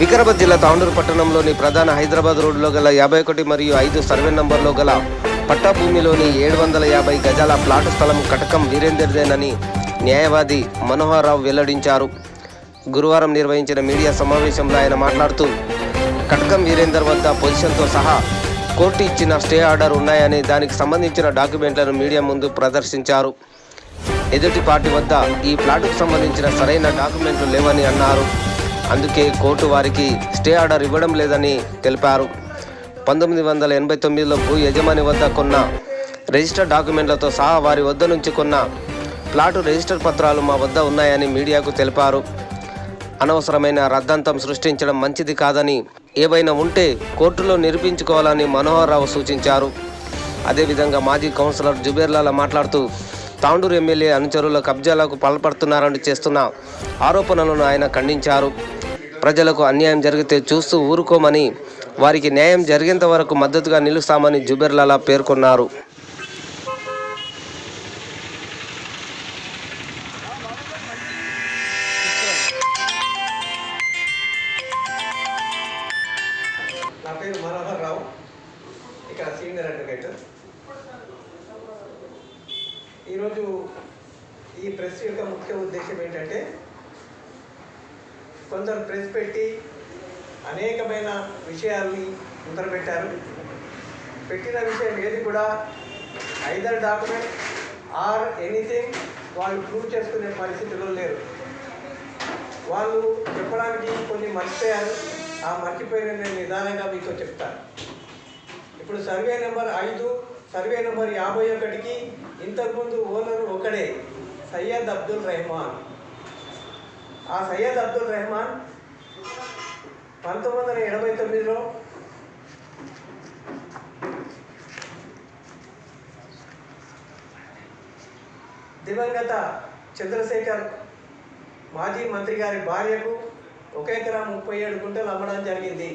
వికారాబాద్ జిల్లా తాండూరు పట్టణంలోని ప్రధాన హైదరాబాద్ రోడ్డులో గల యాభై ఒకటి మరియు ఐదు సర్వే నంబర్లో గల పట్టా భూమిలోని ఏడు వందల యాభై గజాల ప్లాటు స్థలం కటకం వీరేందర్దేనని న్యాయవాది మనోహర్ రావు వెల్లడించారు. గురువారం నిర్వహించిన మీడియా సమావేశంలో ఆయన మాట్లాడుతూ కటకం వీరేందర్ వద్ద పొజిషన్తో సహా కోర్టు ఇచ్చిన స్టే ఆర్డర్ ఉన్నాయని దానికి సంబంధించిన డాక్యుమెంట్లను మీడియా ముందు ప్రదర్శించారు. ఎదుటి పార్టీ వద్ద ఈ ప్లాటుకు సంబంధించిన సరైన డాక్యుమెంట్లు లేవని అన్నారు. అందుకే కోర్టు వారికి స్టే ఆర్డర్ ఇవ్వడం లేదని తెలిపారు. పంతొమ్మిది వందల ఎనభై తొమ్మిదిలో భూ యజమాని వద్ద కొన్న రిజిస్టర్ డాక్యుమెంట్లతో సహా వారి వద్ద నుంచి కొన్న ప్లాటు రిజిస్టర్ పత్రాలు మా వద్ద ఉన్నాయని మీడియాకు తెలిపారు. అనవసరమైన రద్దంతం సృష్టించడం మంచిది కాదని ఏవైనా ఉంటే కోర్టులో నిరూపించుకోవాలని మనోహర్ రావు సూచించారు. అదేవిధంగా మాజీ కౌన్సిలర్ జుబేర్లాల మాట్లాడుతూ తాండూరు ఎమ్మెల్యే అనుచరుల కబ్జాలకు పాల్పడుతున్నారని చేస్తున్న ఆరోపణలను ఆయన ఖండించారు. ప్రజలకు అన్యాయం జరిగితే చూస్తూ ఊరుకోమని వారికి న్యాయం జరిగేంత వరకు మద్దతుగా నిలుస్తామని జుబేర్లాల పేర్కొన్నారు. సీనియర్ అడ్వకేట్ ఈరోజు ఈ ప్రెస్ యొక్క ముఖ్య ఉద్దేశం ఏంటంటే కొందరు ప్రెస్ పెట్టి అనేకమైన విషయాల్ని ముందరపెట్టారు. పెట్టిన విషయం ఏది కూడా ఐదర్ డాక్యుమెంట్ ఆర్ ఎనీథింగ్ వాళ్ళు ప్రూవ్ చేసుకునే పరిస్థితిలో లేరు. వాళ్ళు చెప్పడానికి కొన్ని మర్చిపోయారు. ఆ మర్చిపోయిన నేను నిదానంగా మీతో చెప్తాను. ఇప్పుడు సర్వే నెంబర్ ఐదు సర్వే నెంబర్ యాభై ఒకటికి ఇంతకుముందు ఓనర్ ఒకడే సయ్యద్ అబ్దుల్ రెహమాన్. ఆ సయ్యద్ అబ్దుల్ రెహమాన్ పంతొమ్మిది వందల ఎనభై తొమ్మిదిలో దివంగత చంద్రశేఖర్ మాజీ మంత్రి గారి భార్యకు ఒక ఎకరా ముప్పై ఏడు గుంటలు అమ్మడం జరిగింది.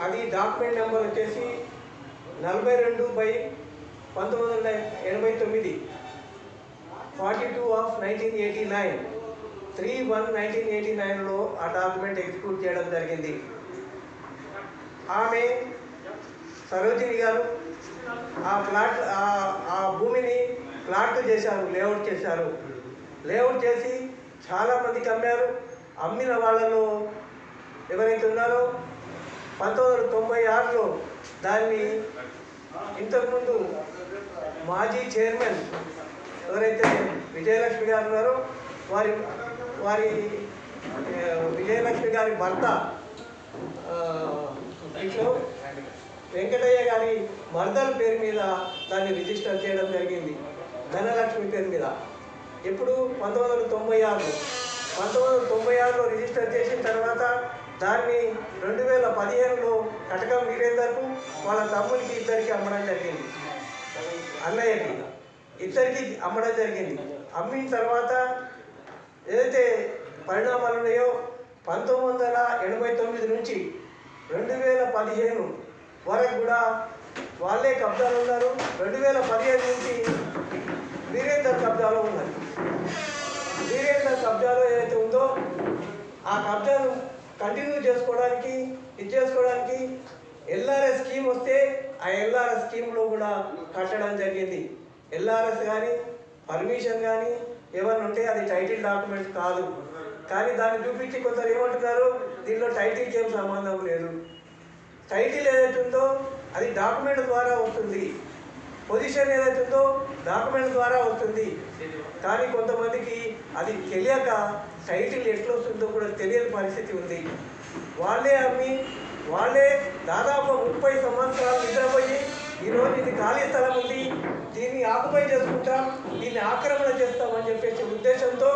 అది డాక్యుమెంట్ నెంబర్ వచ్చేసి నలభై రెండు బై పంతొమ్మిది వందల ఎనభై తొమ్మిది. Forty two of nineteen eighty nine. Three one nineteen eighty నైన్లో ఆ డాక్యుమెంట్ ఎగ్జిక్యూట్ చేయడం జరిగింది. ఆమె సరోజిని గారు ఆ ప్లాట్ ఆ- భూమిని ప్లాట్ చేశారు లేఅవుట్ చేశారు. లేఅవుట్ చేసి చాలామందికి అమ్మారు అమ్మిన వాళ్ళలో ఎవరైతే ఉన్నారో పంతొమ్మిది వందల తొంభై ఆరులో దాన్ని ఇంతకుముందు మాజీ చైర్మన్ ఎవరైతే విజయలక్ష్మి గారు ఉన్నారో వారి వారి విజయలక్ష్మి గారి భర్త ఇంట్లో వెంకటయ్య గారి మర్దల పేరు మీద దాన్ని రిజిస్టర్ చేయడం జరిగింది. ధనలక్ష్మి పేరు మీద. ఎప్పుడు? పంతొమ్మిది వందల తొంభై ఆరులో. పంతొమ్మిది వందల తొంభై ఆరులో రిజిస్టర్ చేసిన తర్వాత దాన్ని రెండు వేల పదిహేనులో కటకం వీరేందర్కు వాళ్ళ తమ్ముడికి ఇద్దరికి అమ్మడం జరిగింది. అన్నయ్యకి ఇద్దరికి అమ్మడం జరిగింది. అమ్మిన తర్వాత ఏదైతే పరిణామాలు ఉన్నాయో పంతొమ్మిది వందల ఎనభై తొమ్మిది నుంచి రెండు వేల పదిహేను వరకు కూడా వాళ్ళే కబ్జాలు ఉన్నారు. రెండు వేల పదిహేను నుంచి వీరేందర్ కబ్జాలో ఉన్నారు. వీరేందర్ కబ్జాలో ఏదైతే ఉందో ఆ కబ్జాను కంటిన్యూ చేసుకోవడానికి ఇది చేసుకోవడానికి ఎల్ఆర్ఎస్ స్కీమ్ వస్తే ఆ ఎల్ఆర్ఎస్ స్కీమ్లో కూడా కట్టడం జరిగింది. ఎల్ఆర్ఎస్ కానీ పర్మిషన్ కానీ ఏమన్నా ఉంటే అది టైటిల్ డాక్యుమెంట్స్ కాదు. కానీ దాన్ని చూపించి కొందరు ఏమంటున్నారు దీనిలో టైటిల్కి ఏం సంబంధం లేదు. టైటిల్ ఏదైతే ఉందో అది డాక్యుమెంట్ ద్వారా వస్తుంది. పొజిషన్ ఏదైతే ఉందో డాక్యుమెంట్ ద్వారా వస్తుంది. కానీ కొంతమందికి అది తెలియక టైటిల్ ఎట్లా వస్తుందో కూడా తెలియని పరిస్థితి ఉంది. వాళ్ళే అమ్మి వాళ్ళే దాదాపు ముప్పై సంవత్సరాలు నిద్రపోయి ఈరోజు ఇది ఖాళీ స్థలం ఉంది దీన్ని ఆకుపై చేసుకుంటాం దీన్ని ఆక్రమణ చేస్తామని చెప్పేసి ఉద్దేశంతో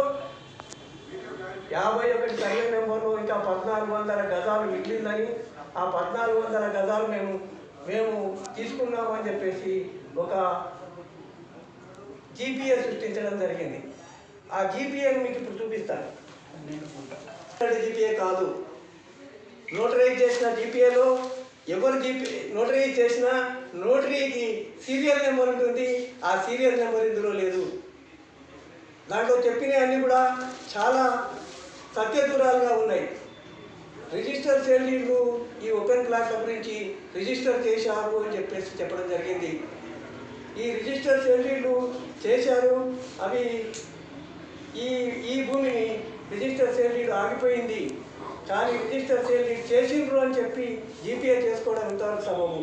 యాభై ఒకటి సర్వే నెంబర్లో ఇంకా పద్నాలుగు వందల గజాలు మిగిలిందని ఆ పద్నాలుగు వందల గజాలు మేము మేము తీసుకున్నామని చెప్పేసి ఒక జీపీఎస్ సృష్టించడం జరిగింది. ఆ జీపీఎస్ మీకు ఇప్పుడు చూపిస్తాను. జీపీఏ కాదు. నోటరైజ్ చేసిన జీపీఏలో ఎవరు జీపీ నోటరైజ్ చేసినా నోటరీకి సీరియల్ నెంబర్ ఉంటుంది. ఆ సీరియల్ నెంబర్ ఇందులో లేదు. దాంట్లో చెప్పినవి అన్నీ కూడా చాలా సత్యదూరాలుగా ఉన్నాయి. రిజిస్టర్ సెల్లీలు ఈ ఓపెన్ ప్లాట్ల గురించి రిజిస్టర్ చేశారు అని చెప్పేసి చెప్పడం జరిగింది. ఈ రిజిస్టర్ షెడ్యూళ్ళు చేశారు. అవి ఈ ఈ భూమిని రిజిస్టర్ షెడ్యూల్ ఆగిపోయింది. కానీ రిజిస్టర్ షెడ్యూల్ చేసిండ్రు అని చెప్పి జీపీఏ చేసుకోవడం ఇంతవరకు సమము.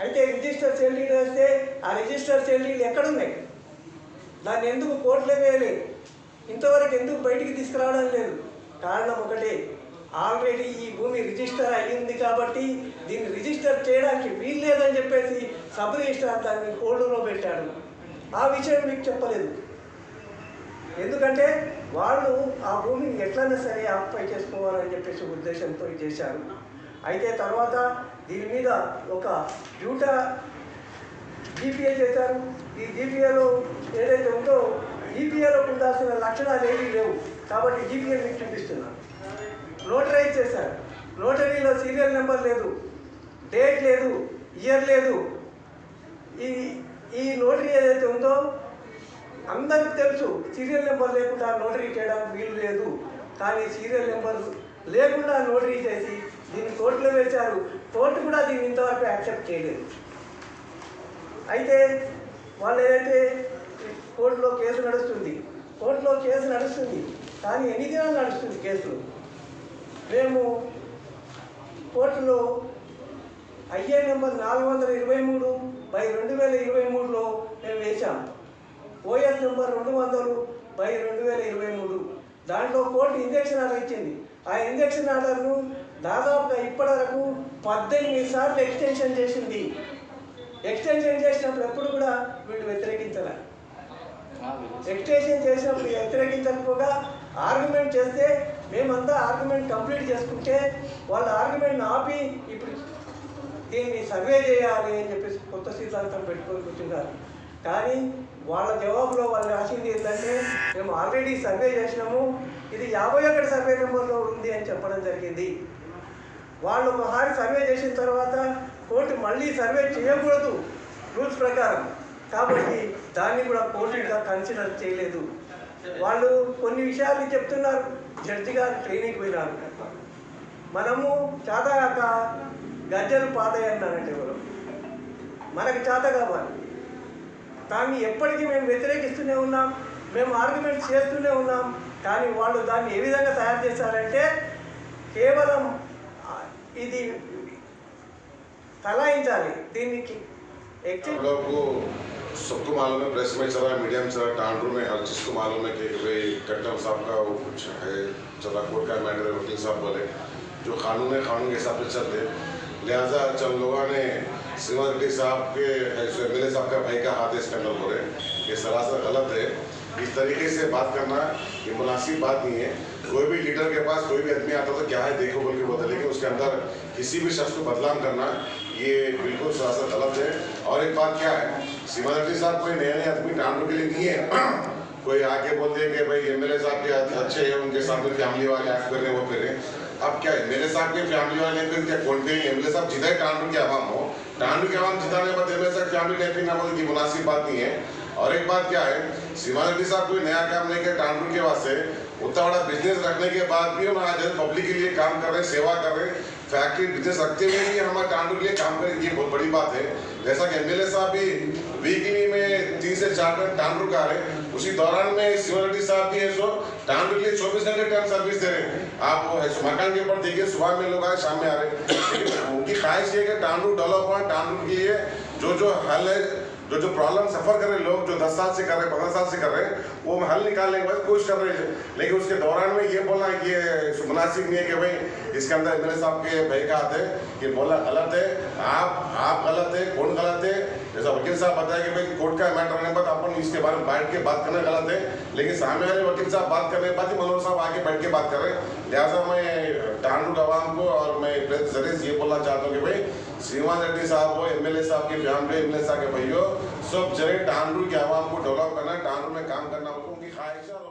అయితే రిజిస్టర్ షెడ్యూల్ వేస్తే ఆ రిజిస్టర్ షెడ్యూల్ ఎక్కడున్నాయి? దాన్ని ఎందుకు కోర్టులో వేయలేదు? ఇంతవరకు ఎందుకు బయటికి తీసుకురావడం లేదు? కారణం ఒకటే. ఆల్రెడీ ఈ భూమి రిజిస్టర్ అయ్యింది కాబట్టి దీన్ని రిజిస్టర్ చేయడానికి వీలు లేదని చెప్పేసి సబ్ రిజిస్టర్ దాన్ని హోల్డ్లో పెట్టాడు. ఆ విషయం మీకు చెప్పలేదు. ఎందుకంటే వాళ్ళు ఆ భూమిని ఎట్లయినా సరే ఆక్యుపై చేసుకోవాలని చెప్పేసి ఉద్దేశంతో చేశారు. అయితే తర్వాత దీని మీద ఒక డ్యూటా జీపీఏ చేశారు. ఈ జీపీఏలో ఏదైతే ఉందో జీపీఏలో ఉండాల్సిన లక్షణాలు ఏమీ లేవు. కాబట్టి జీపీఏ మీకు చూపిస్తున్నాను. నోటరీలో సీరియల్ నెంబర్ లేదు డేట్ లేదు ఇయర్ లేదు. ఈ ఈ నోటరీ ఏదైతే ఉందో అందరికి తెలుసు సీరియల్ నెంబర్ లేకుండా నోటరీ చేయడానికి వీలు లేదు. కానీ సీరియల్ నెంబర్ లేకుండా నోటరీ చేసి దీన్ని కోర్టులో వేశారు. కోర్టు కూడా దీన్ని ఇంతవరకు యాక్సెప్ట్ చేయలేదు. అయితే వాళ్ళు ఏదైతే కోర్టులో కేసు నడుస్తుంది కోర్టులో కేసు నడుస్తుంది కానీ ఎన్ని దినాలు నడుస్తుంది కేసు? మేము కోర్టులో ఐఏ నెంబర్ నాలుగు వందల ఇరవై మూడు బై రెండు వేల ఇరవై మూడులో మేము వేశాం. ఓఎస్ నెంబర్ రెండు వందలు బై రెండు వేల ఇరవై మూడు. దాంట్లో కోర్టు ఇంజక్షన్ ఆర్డర్ ఇచ్చింది. ఆ ఇంజక్షన్ ఆర్డర్ను దాదాపుగా ఇప్పటివరకు పద్దెనిమిది సార్లు ఎక్స్టెన్షన్ చేసింది. ఎక్స్టెన్షన్ చేసినప్పుడు ఎప్పుడు కూడా వీళ్ళు వ్యతిరేకించాలి. ఎక్స్టెన్షన్ చేసినప్పుడు వ్యతిరేకించకపోగా ఆర్గ్యుమెంట్ చేస్తే మేమంతా ఆర్గ్యుమెంట్ కంప్లీట్ చేసుకుంటే వాళ్ళ ఆర్గ్యుమెంట్ని ఆపి ఇప్పుడు దీన్ని సర్వే చేయాలి అని చెప్పేసి కొత్త సిద్ధాంతం పెట్టుకొని కూర్చున్నారు. కానీ వాళ్ళ జవాబులో వాళ్ళు రాసింది ఏంటంటే మేము ఆల్రెడీ సర్వే చేసినాము ఇది యాభై ఒకటి సర్వే నెంబర్లో ఉంది అని చెప్పడం జరిగింది. వాళ్ళు ఒకసారి సర్వే చేసిన తర్వాత కోర్టు మళ్ళీ సర్వే చేయకూడదు రూల్స్ ప్రకారం. కాబట్టి దాన్ని కూడా కోర్టు ఇంకా కన్సిడర్ చేయలేదు. వాళ్ళు కొన్ని విషయాలు చెప్తున్నారు. జడ్జి గారు ట్రైనింగ్ పోయినారు. మనము చేతగాక గజ్జలు పాతయ్య అన్నారంటే ఎవరు? మనకు చేత కావాలి. దాన్ని ఎప్పటికీ మేము వ్యతిరేకిస్తూనే ఉన్నాం. మేము ఆర్గ్యుమెంట్స్ చేస్తూనే ఉన్నాం. కానీ వాళ్ళు దాన్ని ఏ విధంగా తయారు చేశారంటే కేవలం ఇది తలాయించాలి. దీనికి लोग को सबको मालूम है, प्रेस में चला मीडिया में चला रूम में, हर चीज़ को मालूम है कि भाई कट्टम साहब का वो कुछ है, चला, कोर्ट का मैटर वकील साहब बोले, जो कानून है, कानून के हिसाब से चलते लिहाजा चंद लोगों ने सिमर रेड्डी साहब के एम एल साहब का भाई का हाथ स्कैंडल बोले, ये सरासर गलत है। इस तरीके से बात करना, ये मुनासिब बात नहीं है। कोई भी लीडर के पास कोई भी आदमी आता तो क्या है, देखो, बोल के बोलते लेकिन उसके अंदर किसी भी शख्स को बदनाम करना ये बिल्कुल सरासर गलत है। और एक बात क्या है? सीमा रेड्डी साहब कोई नए नए आदमी टांडू के लिए नहीं है। कोई आके बोल दे कि भाई एमएलए साहब के अच्छे हैं, उनके साथ में फैमिली वाले एक्ट कर रहे वो फिर अब क्या है मेरे साहब के फैमिली वाले फिर क्या कौन पे एमएलए साहब जितना टांडू के आवाम हो टांडू के आवाम जिताने के बाद एमएलए साहब फैमिली टैपिंग ना बोले की मुनासिब बात नहीं है। और एक बात क्या है? सीमा रेड्डी साहब कोई नया काम नहीं किया टांडू के वास्ते। उतना बड़ा बिज़नेस रखने के बाद भी हम आज पब्लिक के लिए काम कर रहे सेवा कर रहे फैक्ट्री बिज़नेस रखते हुए भी हमारे टांडू के लिए काम करें, ये बहुत बड़ी बात है। जैसा कि एमएलए साहब भी वीकली में तीन से चार टन टांडू का रहे उसी दौरान में सिक्योरिटी साहब भी है सो टांडू के लिए चौबीस घंटे टन सर्विस दे रहे हैं। आप मकान के ऊपर देखिए, सुबह में लोग आए, शाम में आ रहे उनकी ख्वाहिश ये है कि टांडू डेवलप हुआ टांडू के लिए जो जो हल है जो जो प्रॉब्लम सफ़र कर रहे लोग जो 10 साल से कर रहे पंद्रह साल से कर रहे वो हम हल निकालने की बस कोशिश कर रहे हैं। लेकिन उसके दौरान में ये बोलना ये मुनासिब नहीं है कि भाई, इसके अंदर एमएलए साहब के भाई का है, ये बोलना गलत है, आप आप गलत है, कौन गलत है? जैसा वकील साहब बताया कि भाई, कोर्ट का मैटर होने के बाद अपन इसके बारे में बैठ के बात करना गलत है। लेकिन सामने वाले वकील साहब बात करने के बाद ही मनोहर साहब आके बैठ के बात कर रहे हैं। लिहाजा मैं टांडू गवाम को और मैं प्रेस ज़रिए ये बोलना चाहता हूँ कि भाई, श्रीमान रेड्डी साहब हो एमएलए साहब की फैमिली एमएलए साहब के भाइयों सब जगह टांडू के आवाम को डेवलप करना टांडू में काम करना, उनकी ख्वाहिश है